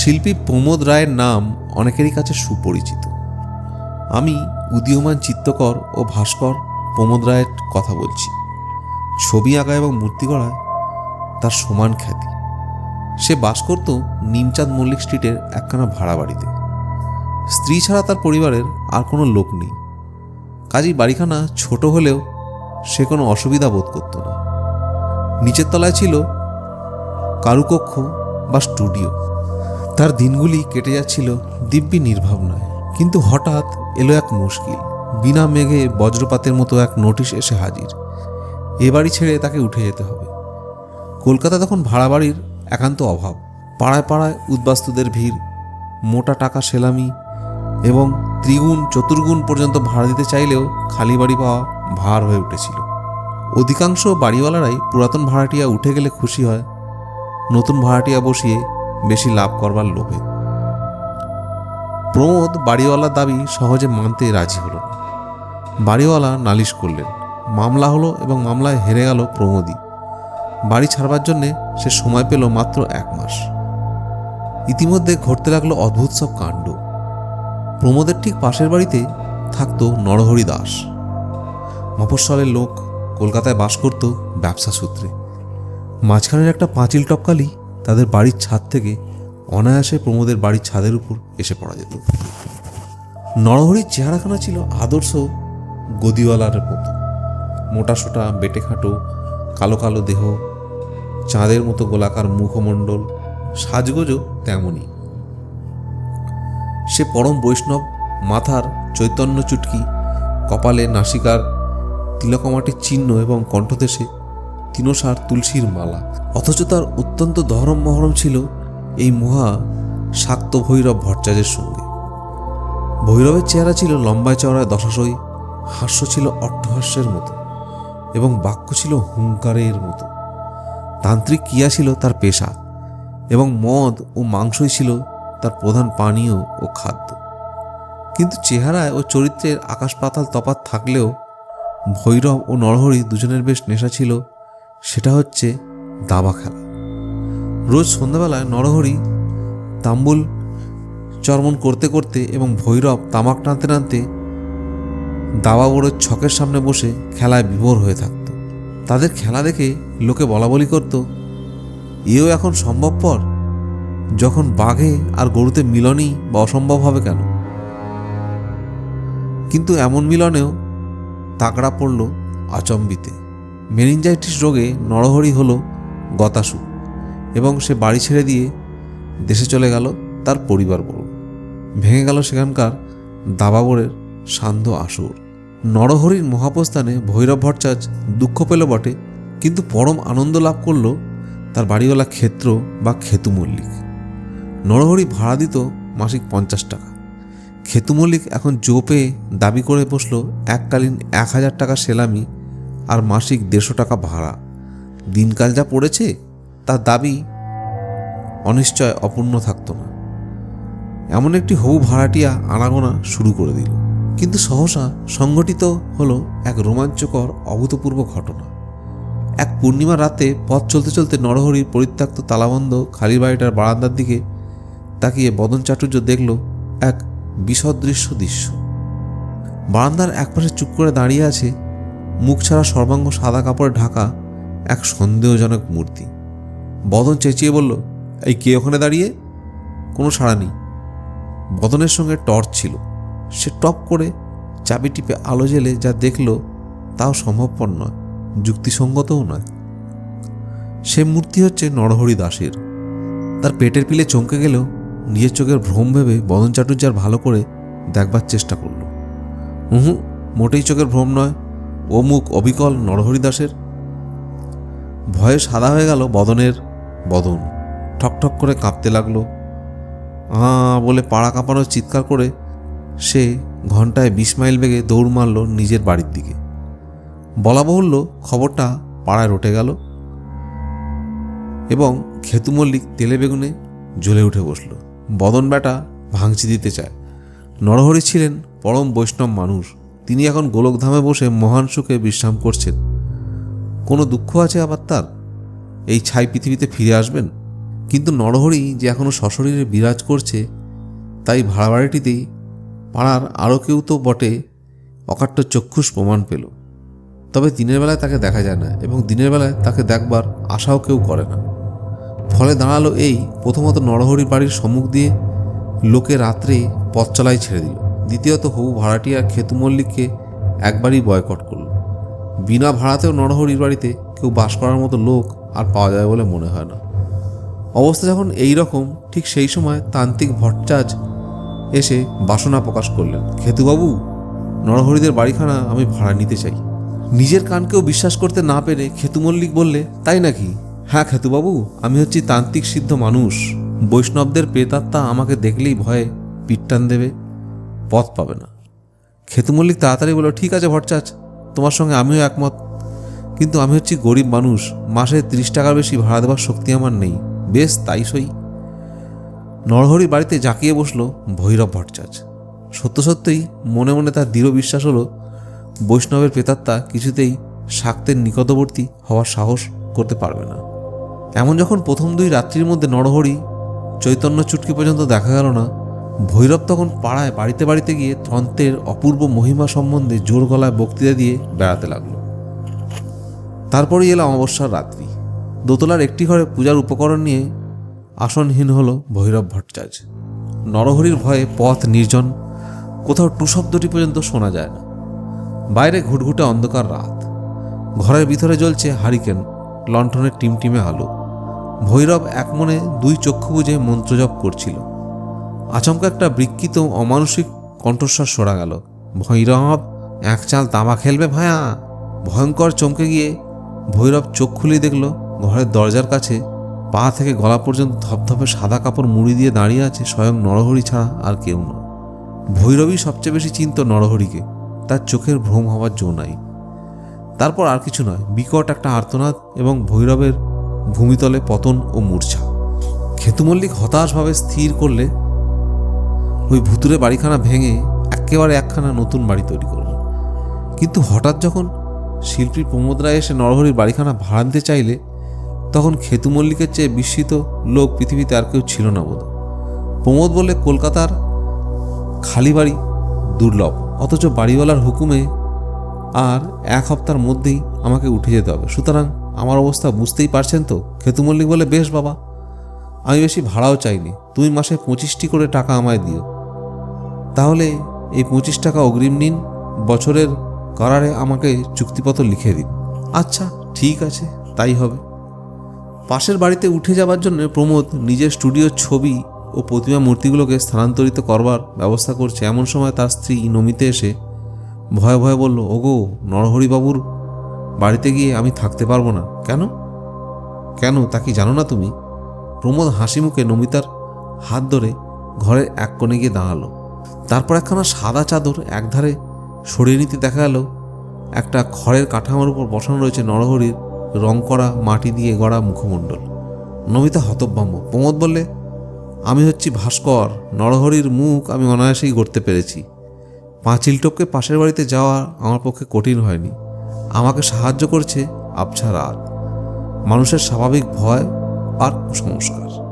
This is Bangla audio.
শিল্পী প্রমোদ রায়ের নাম অনেকেরই কাছে সুপরিচিত। আমি উদীয়মান চিত্তকর ও ভাস্কর প্রমোদ রায়ের কথা বলছি। ছবি আঁকা এবং মূর্তি গড়ায় তার সমান খ্যাতি। সে বাস করত নিমচাঁদ মল্লিক স্ট্রিটের একখানা ভাড়া বাড়িতে। স্ত্রী ছাড়া তার পরিবারের আর কোনো লোক নেই। কাজেই বাড়িখানা ছোট হলেও সে কোনো অসুবিধা বোধ করত না। নিচের তলায় ছিল কারুকক্ষ বা স্টুডিও। তার দিনগুলি কেটে যাচ্ছিল দিব্যি নির্ভাবনায় কিন্তু হঠাৎ এলো এক মুশকিল। বিনা মেঘে বজ্রপাতের মতো এক নোটিশ এসে হাজির। এ বাড়ি ছেড়ে তাকে উঠে যেতে হবে। কলকাতা তখন ভাড়া বাড়ির একান্ত অভাব। পাড়ায় পাড়ায় উদ্বাস্তুদের ভিড়, মোটা টাকা সেলামি এবং ত্রিগুণ, চতুর্গুণ পর্যন্ত ভাড়া দিতে চাইলেও খালি বাড়ি পাওয়া ভার হয়ে উঠেছিল। অধিকাংশ বাড়িওয়ালারাই পুরাতন ভাড়াটিয়া উঠে গেলে খুশি হয়, নতুন ভাড়াটিয়া বসিয়ে বেশি লাভ করবার লোভে। প্রমোদ বাড়িওয়ালার দাবি সহজে মানতে রাজি হলো বাড়িওয়ালা নালিশ করলেন, মামলা হলো এবং মামলায় হেরে গেল প্রমোদই। বাড়ি ছাড়বার জন্যে সে সময় পেল মাত্র এক মাস। ইতিমধ্যে ঘটতে লাগল অদ্ভুত সব কাণ্ড। প্রমোদের ঠিক পাশের বাড়িতে থাকতো নরহরি দাস। মফস্বলের লোক কলকাতায় বাস করত ব্যবসা সূত্রে মাঝখানের একটা পাঁচিল টপকালি তাদের বাড়ির ছাদ থেকে অনায়াসে প্রমোদের বাড়ির ছাদের উপর এসে পড়া যেত। নরহরির চেহারাখানা ছিল আদর্শ গদিওয়ালার মতো। মোটাসোটা বেটে খাটো, কালো কালো দেহ, চাঁদের মতো গোলাকার মুখমণ্ডল, সাজগোজও তেমনই। সে পরম বৈষ্ণব, মাথার চৈতন্য চুটকি, কপালে নাসিকার তিলকমাটির চিহ্ন এবং কণ্ঠদেশে তিনসার তুলসীর মালা। অথচ তার অত্যন্ত দহরম মহরম ছিল এই মহা শাক্ত ভৈরব ভট্টাচার্যের সঙ্গে। ভৈরবের চেহারা ছিল লম্বায় চওড়ায় দশাশই হাস্য ছিল অট্টহাস্যের মতো এবং বাক্য ছিল হুঙ্কারের মতো। তান্ত্রিক ক্রিয়া ছিল তার পেশা এবং মদ ও মাংসই ছিল তার প্রধান পানীয় ও খাদ্য। কিন্তু চেহারায় ও চরিত্রের আকাশ পাতাল তফাৎ থাকলেও ভৈরব ও নরহরি দুজনের বেশ নেশা ছিল সেটা হচ্ছে দাবা খেলা। রোজ সন্ধ্যাবেলায় নরহরি তাম্বুল চর্মণ করতে করতে এবং ভৈরব তামাক টানতে টানতে দাবা বোর্ডের ছকের সামনে বসে খেলায় বিভোর হয়ে থাকত। তাদের খেলা দেখে লোকে বলা বলি করত, এও এখন সম্ভবপর? যখন বাঘে আর গরুতে মিলনই বা অসম্ভব হবে কেন? কিন্তু এমন মিলনেও তাকড়া পড়ল আচম্বিতে। মেনিনজাইটিস রোগে নরহরি হলো গতাসু এবং সে বাড়ি ছেড়ে দিয়ে দেশে চলে গেল তার পরিবারবর্গ ভেঙে গেল সেখানকার দাবাবরের সান্ধ্য আসর। নরহরির মহাপ্রস্থানে ভৈরব ভট্টাচার্য দুঃখ পেল বটে, কিন্তু পরম আনন্দ লাভ করল তার বাড়িওয়ালা ক্ষেত্র বা খেতু মল্লিক। নরহরি ভাড়া দিত মাসিক পঞ্চাশ টাকা। খেতু মল্লিক এখন জো পেয়ে দাবি করে বসল, এককালীন এক হাজার টাকা সেলামি আর মাসিক দেড়শো টাকা ভাড়া। দিনকাল যা পড়েছে, তার দাবি অনিশ্চয় অপূর্ণ থাকতো না। এমন একটি হবু ভাড়াটিয়া আনাগোনা শুরু করে দিল। কিন্তু সহসা সংগঠিত হলো এক রোমাঞ্চকর, অভূতপূর্ব ঘটনা। এক পূর্ণিমা রাতে পথ চলতে চলতে নরহরির পরিত্যক্ত তালাবন্ধ খালি বাড়িটার বারান্দার দিকে তাকিয়ে বদন চাটুর্য দেখল এক বিসদৃশ্য দৃশ্য। বারান্দার একপাশে চুপ করে দাঁড়িয়ে আছে মুখ ছাড়া সর্বাঙ্গ সাদা কাপড়ে ঢাকা এক সন্দেহজনক মূর্তি। বদন চেঁচিয়ে বলল, এই কে ওখানে দাঁড়িয়ে? কোনো সাড়া নেই। বদনের সঙ্গে টর্চ ছিল। সে টপ করে চাবি টিপে আলো জেলে যা দেখল তাও সম্ভবপর নয়, যুক্তিসঙ্গতও নয়। সে মূর্তি হচ্ছে নরহরি দাসের। তার পেটের পিলে চমকে গেলেও নিজের চোখের ভ্রম ভেবে বদন চাটুর্যার ভালো করে দেখবার চেষ্টা করল। হুম মোটেই চোখের ভ্রম নয় ও মুখ অবিকল নরহরিদাসের? ভয়ে সাদা হয়ে গেল বদনের বদন। ঠকঠক করে কাঁপতে লাগল। আ, বলে পাড়া কাঁপানোর চিৎকার করে সে ঘন্টায় বিশ মাইল বেগে দৌড় মারল নিজের বাড়ির দিকে। বলা বাহুল্য খবরটা পাড়ায় রটে গেল এবং খেতু মল্লিক তেলে বেগুনে জ্বলে উঠে বসল। বদন বেটা ভাঙচি দিতে চায়। নরহরি ছিলেন পরম বৈষ্ণব মানুষ। তিনি এখন গোলকধামে বসে মহান সুখে বিশ্রাম করছেন। কোনো দুঃখ আছে আবার তার? এই ছাই পৃথিবীতে ফিরে আসবেন? কিন্তু নরহরি যে এখনও সশরীরে বিরাজ করছে, তাই ভাড়া বাড়িটিতেই পাড়ার আরও কেউ তো বটে, অকাট্য চক্ষুষ প্রমাণ পেল। তবে দিনের বেলায় তাকে দেখা যায় না এবং দিনের বেলায় তাকে দেখবার আশাও কেউ করে না। ফলে দাঁড়াল এই প্রথমত নরহরি বাড়ির সম্মুখ দিয়ে লোকে রাত্রে পথ চলাই ছেড়ে দিল। দ্বিতীয়ত হবু ভাড়াটিয়া খেতু মল্লিককে একবারই বয়কট করল। বিনা ভাড়াতেও নরহরির বাড়িতে কেউ বাস করার মতো লোক আর পাওয়া যায় বলে মনে হয় না। অবস্থা যখন এই রকম, ঠিক সেই সময় তান্ত্রিক ভট্টাচার্য এসে বাসনা প্রকাশ করলেন। খেতুবাবু, নরহরিদের বাড়িখানা আমি ভাড়া নিতে চাই। নিজের কানকেও বিশ্বাস করতে না পেরে খেতু মল্লিক বললে, তাই নাকি? হ্যাঁ খেতুবাবু, আমি হচ্ছি তান্ত্রিক সিদ্ধ মানুষ। বৈষ্ণবদের প্রেতাত্মা আমাকে দেখলেই ভয়ে পিটটান দেবে। পথ পাবে না। খেতু মল্লিক তাড়াতাড়ি বলল ঠিক আছে ভট্টাচ তোমার সঙ্গে আমিও একমত। কিন্তু আমি হচ্ছি গরিব মানুষ, মাসে ত্রিশ টাকার বেশি ভাড়া দেওয়ার শক্তি আমার নেই। বেশ, তাই সই। নরহরি বাড়িতে জাঁকিয়ে বসল ভৈরব ভট্টাচার্য। সত্য সত্যই মনে মনে তার দৃঢ় বিশ্বাস হলো, বৈষ্ণবের প্রেতাত্মা কিছুতেই শাক্তের নিকটবর্তী হওয়ার সাহস করতে পারবে না। এমন যখন প্রথম দুই রাত্রির মধ্যে নরহরি চৈতন্য চুটকি পর্যন্ত দেখা গেল না ভৈরব তখন পাড়ায় বাড়িতে বাড়িতে গিয়ে তন্ত্রের অপূর্ব মহিমা সম্বন্ধে জোর গলায় বক্তৃতা দিয়ে বেড়াতে লাগল। তারপরেই এলো অমাবস্যার রাত্রি। দোতলার একটি ঘরে পূজার উপকরণ নিয়ে আসনহীন হলো ভৈরব ভট্টাচার্য নরহরির ভয়ে পথ নির্জন, কোথাও টু শব্দটি পর্যন্ত শোনা যায় না। বাইরে ঘুটঘুটে অন্ধকার রাত। ঘরের ভিতরে জ্বলছে হারিকেন, লণ্ঠনের টিমটিমে আলো। ভৈরব একমনে দুই চক্ষু বুঝে মন্ত্রজপ করছিল। আচমকা একটা বিকৃত অমানসিক কণ্ঠস্বর সরা গেল। ভৈরব, এক চাল তামা খেলবে ভায়া। ভয়ঙ্কর চমকে গিয়ে ভৈরব চোখ খুলে দেখল, ঘরের দরজার কাছে পা থেকে গলা পর্যন্ত ধপধপে সাদা কাপড় মুড়ি দিয়ে দাঁড়িয়ে আছে স্বয়ং নরহরি ছাড়া আর কেউ নয়। ভৈরবই সবচেয়ে বেশি চিন্ত নরহরিকে, তার চোখের ভ্রম হওয়ার জো নাই। তারপর আর কিছু নয়, বিকট একটা আর্তনাদ এবং ভৈরবের ভূমিতলে পতন ও মূর্ছা। খেতুমল্লিক হতাশভাবে স্থির করলে ওই ভুতুরে বাড়িখানা ভেঙে একেবারে একখানা নতুন বাড়ি তৈরি করলেন কিন্তু হঠাৎ যখন শিল্পী প্রমোদ রায় এসে নরহরির বাড়িখানা ভাড়া নিতে চাইলে, তখন খেতু মল্লিকের চেয়ে বিস্মিত লোক পৃথিবীতে আর কেউ ছিল না বোধ। প্রমোদ বলে কলকাতার খালি বাড়ি দুর্লভ, অথচ বাড়িওয়ালার হুকুমে আর এক সপ্তাহের মধ্যেই আমাকে উঠে যেতে হবে। সুতরাং আমার অবস্থা বুঝতেই পারছেন তো? খেতু মল্লিক বলে বেশ বাবা, আমি বেশি ভাড়াও চাইনি। তুমি মাসে পঁচিশটি করে টাকা আমায় দিও। তাহলে এই পঁচিশ টাকা অগ্রিম নিন বছরের করারে আমাকে চুক্তিপত্র লিখে দিন। আচ্ছা। ঠিক আছে তাই হবে। পাশের বাড়িতে উঠে যাবার জন্য প্রমোদ নিজের স্টুডিওর ছবি ও প্রতিমা মূর্তিগুলোকে স্থানান্তরিত করবার ব্যবস্থা করছে। এমন সময় তার স্ত্রী নমিতে এসে ভয়ে ভয়ে বলল ওগো নরহরিবাবুর বাড়িতে গিয়ে আমি থাকতে পারব না। কেন? কেন? তা কি জানো না তুমি? প্রমোদ হাসি মুখে নমিতার হাত ধরে ঘরের এক কোণে গিয়ে দাঁড়াল। তারপর একখানা সাদা চাদর একধারে সরিয়ে নিতে দেখা গেল, একটা খড়ের কাঠামোর উপর বসানো রয়েছে নরহরির রং করা মাটি দিয়ে গড়া মুখমণ্ডল। নমিতা হতভম্ব। প্রমোদ বললে, আমি হচ্ছি ভাস্কর, নরহরির মুখ আমি অনায়াসেই গড়তে পেরেছি। পাঁচিল টপকে পাশের বাড়িতে যাওয়া আমার পক্ষে কঠিন হয়নি। আমাকে সাহায্য করছে আবছা রাত মানুষের স্বাভাবিক ভয় আর কুসংস্কার।